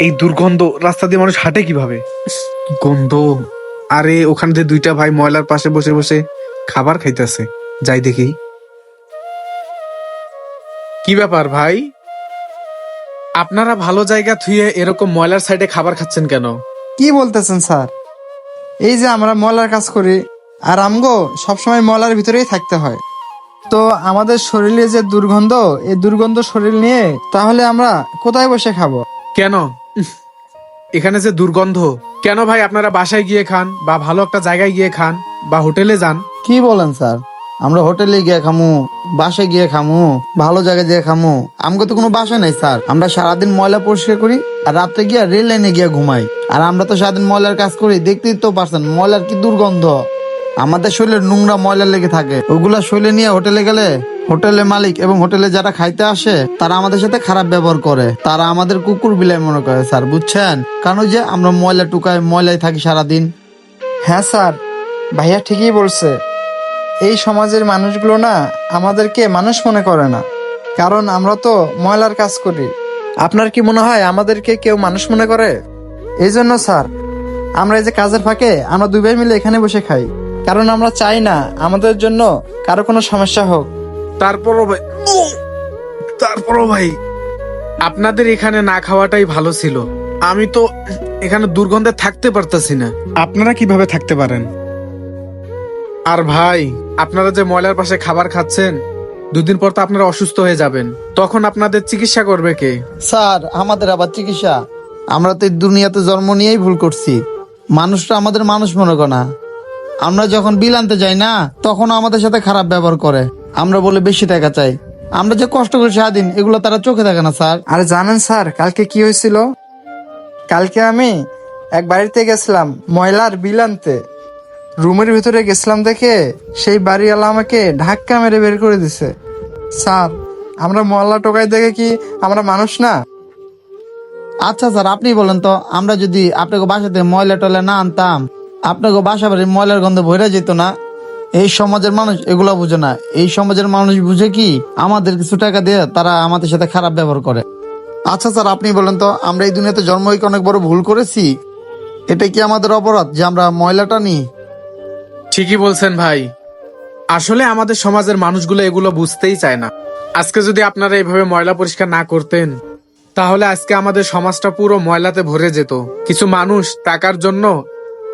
এই দুর্গন্ধ রাস্তা দিয়ে মানুষ হাঁটে কীভাবে? কি গন্ধ। আরে ওখান থেকে দুইটা ভাই ময়লার পাশে বসে বসে খাবার খাইতেছে। যাই দেখি। কি ব্যাপার ভাই? আপনারা ভালো জায়গা থুয়ে এরকম ময়লার সাইডে খাবার খাচ্ছেন কেন? কি বলতেছেন স্যার? এই যে আমরা ময়লার কাজ করি আর আমগো সবসময় ময়লার ভিতরেই থাকতে হয়। তো আমাদের শরীরে যে দুর্গন্ধ এই দুর্গন্ধ শরীর নিয়ে তাহলে আমরা কোথায় বসে খাব? কেন? এখানে যে দুর্গন্ধ, কেন ভাই আপনারা বাসায় গিয়ে খান বা ভালো একটা জায়গায় গিয়ে খান বা হোটেলে যান? কি বলেন স্যার? আমরা হোটেলে গিয়ে খামু, বাসায় গিয়ে খামু, ভালো জায়গায় গিয়ে খামু। আমাকে তো কোনো বাসা নাই স্যার। আমরা সারাদিন ময়লা পরিষ্কার করি আর রাত্রে গিয়ে রেল লাইনে গিয়ে ঘুমাই। আর আমরা তো সারাদিন ময়লার কাজ করি, দেখতেই তো পারছেন, ময়লার কি দুর্গন্ধ। আমাদের শরীরে নোংরা ময়লা লেগে থাকে। ওগুলা শরীরে নিয়ে হোটেলে গেলে হোটেলের মালিক এবং হোটেলে যারা খাইতে আসে, তারা আমাদের সাথে খারাপ ব্যবহার করে। তারা আমাদের কুকুর বিলাই মনে করে, স্যার, বুঝছেন? কারণ যে আমরা ময়লা টুকায় ময়লায় থাকি সারাদিন। হ্যাঁ স্যার। ভাইয়া ঠিকই বলছে। এই সমাজের মানুষগুলো না আমাদেরকে মানুষ মনে করে না। কারণ আমরা তো ময়লার কাজ করি। আপনার কি মনে হয় আমাদেরকে কেউ মানুষ মনে করে? এই জন্য, স্যার, আমরা এই যে কাজের ফাঁকে আমরা দুই ভাই মিলে এখানে বসে খাই। কারণ আমরা চাই না আমাদের জন্য কারও কোনো সমস্যা হোক। তারপরও ভাই তারপরও ভাই আপনাদের এখানে না খাওয়াটাই ভালো ছিল। আমি তো এখানে দুর্গন্ধে থাকতে পারতাছি না। আপনারা কীভাবে থাকতে পারেন? আর ভাই আপনারা যে ময়লার পাশে খাবার খাচ্ছেন দুদিন পর তো আপনারা অসুস্থ হয়ে যাবেন। তখন আপনাদের চিকিৎসা করবে কে? স্যার আমাদের আবার চিকিৎসা। আমরা তো এই দুনিয়াতে জন্ম নিয়েই ভুল করছি। মানুষটা আমাদের মানুষ মনে করে না। আমরা যখন বিল আনতে যাই না তখন আমাদের সাথে খারাপ ব্যবহার করে। আমরা বলে বেশি টাকা চাই। আমরা যে কষ্ট করি সারাদিন এগুলো তারা চোখে দেখে না স্যার। আরে জানেন স্যার কালকে কি হয়েছিল? কালকে আমি এক বাড়িতে গেছিলাম ময়লার বিল আনতে। রুমের ভিতরে গেছিলাম দেখে সেই বাড়িওয়ালা আমাকে ধাক্কা মেরে বের করে দিছে। স্যার আমরা ময়লা টোকাই দেখে কি আমরা মানুষ না? আচ্ছা স্যার আপনি বলেন তো আমরা যদি আপনাকে বাসাতে ময়লা টয়লা না আনতাম আপনাকে বাসা বাড়ির ময়লার গন্ধ ভরে যেত না? এই সমাজের মানুষ এগুলো বুঝে না। এই সমাজের মানুষ বুঝে কি আমাদের কিছু টাকা দিয়ে তারা আমাদের সাথে খারাপ ব্যবহার করে। আচ্ছা স্যার, আপনি বলেন তো, আমরা এই দুনিয়াতে জন্ম হইকে অনেক বড় ভুল করেছি। এটা কি আমাদের অপরাধ যে আমরা ময়লাটা নিই? ঠিকই বলছেন ভাই। আসলে আমাদের সমাজের মানুষগুলো এগুলো বুঝতেই চায় না। আজকে যদি আপনারা এইভাবে ময়লা পরিষ্কার না করতেন, তাহলে আজকে আমাদের সমাজটা পুরো ময়লাতে ভরে যেত। কিছু মানুষ টাকার জন্য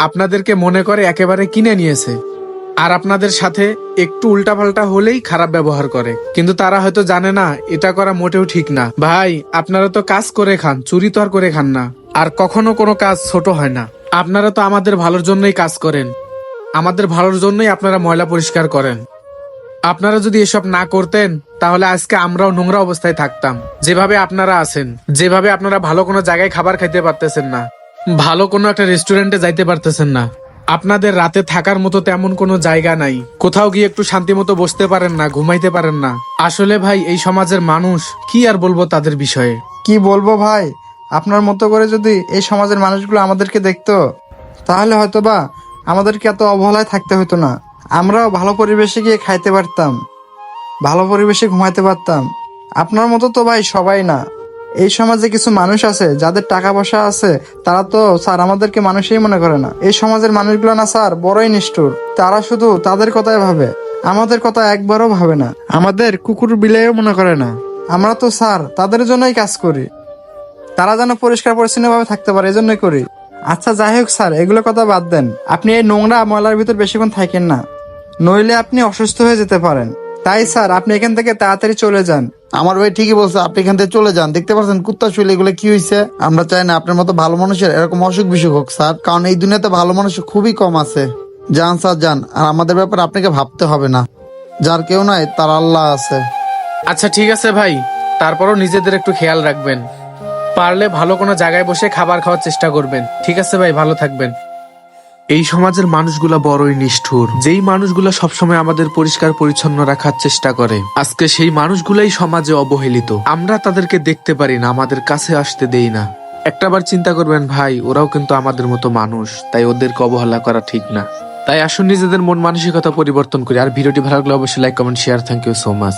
আপনাদেরকে মনে করে একেবারে কিনে নিয়েছে। আর আপনাদের সাথে একটু উল্টাপাল্টা হলেই খারাপ ব্যবহার করে। কিন্তু তারা হয়তো জানে না, এটা করা মোটেও ঠিক না। ভাই, আপনারা তো কাজ করে খান, চুরি তো আর করে খান না। আর কখনো কোনো কাজ ছোট হয় না। আপনারা তো আমাদের ভালোর জন্যই কাজ করেন। আমাদের ভালোর জন্যই আপনারা ময়লা পরিষ্কার করেন। আপনারা যদি এসব না করতেন, তাহলে আজকে আমরাও নোংরা অবস্থায় থাকতাম। যেভাবে আপনারা আছেন, যেভাবে আপনারা ভালো কোনো জায়গায় খাবার খাইতে পারতেছেন না। ভালো কোনো একটা রেস্টুরেন্টে যাইতে পারতেছেন না। আপনাদের রাতে থাকার মতো তেমন কোনো জায়গা নাই। কোথাও গিয়ে একটু শান্তি মতো বসতে পারেন না, ঘুমাইতে পারেন না। আসলে ভাই, এই সমাজের মানুষ, কি আর বলব তাদের বিষয়ে? কি বলব ভাই? আপনার মতো করে যদি এই সমাজের মানুষগুলো আমাদেরকে দেখতো, তাহলে হয়তো বা আমাদেরকে এত অবহেলায় থাকতে হতো না। আমরাও ভালো পরিবেশে গিয়ে খাইতে পারতাম, ভালো পরিবেশে ঘুমাইতে পারতাম। আপনার মতো তো ভাই সবাই না। এই সমাজে কিছু মানুষ আছে, যাদের টাকা পয়সা আছে, তারা তো, স্যার, আমাদেরকে মানুষই মনে করে না। এই সমাজের মানুষগুলো না, স্যার, বড়ই নিষ্ঠুর। তারা শুধু তাদের কথাই ভাবে, আমাদের কথা একবারও ভাবে না। আমাদের কুকুর বিলেও মনে করে না। আমরা তো, স্যার, তাদের জন্যই কাজ করি। তারা যেন পরিষ্কার পরিচ্ছন্নভাবে থাকতে পারে, এজন্যই করি। আচ্ছা যাই হোক, স্যার, এগুলো কথা বাদ দেন। আপনি এই নোংরা ময়লার ভিতর বেশিক্ষণ থাকেন না। নইলে আপনি অসুস্থ হয়ে যেতে পারেন। তাই স্যার আপনি এখান থেকে তাড়াতাড়ি চলে যান। আমার ভাই ঠিকই বলছে আপনি এখান থেকে চলে যান। দেখতে পাচ্ছেন কুত্তা শুলে এগুলো কি হয়েছে আমরা চাই না আপনার মতো ভালো মানুষের এরকম অসুখ বিসুখ হোক স্যার। কারণ এই দুনিয়াতে ভালো মানুষ খুবই কম আছে। যান স্যার যান। আর আমাদের ব্যাপারে আপনাকে ভাবতে হবে না। যার কেউ নাই তার আল্লাহ আছে। আচ্ছা ঠিক আছে ভাই। তারপরও নিজেদের একটু খেয়াল রাখবেন। পারলে ভালো কোনো জায়গায় বসে খাবার খাওয়ার চেষ্টা করবেন। ঠিক আছে ভাই ভালো থাকবেন। এই সমাজের মানুষগুলা বড়ই নিষ্ঠুর। যেই মানুষগুলা সবসময় আমাদের পরিষ্কার, পরিচ্ছন্ন রাখার চেষ্টা করে, আজকে সেই মানুষগুলাই সমাজে অবহেলিত। আমরা তাদেরকে দেখতে পারি না, আমাদের কাছে আসতে দেই না। একটাবার চিন্তা করবেন, ভাই, ওরাও কিন্তু আমাদের মতো মানুষ, তাই ওদেরকে অবহেলা করা ঠিক না। তাই আসুন নিজেদের মন মানসিকতা পরিবর্তন করি। আর ভিডিওটি ভালো লাগলে অবশ্যই like comment share thank you so much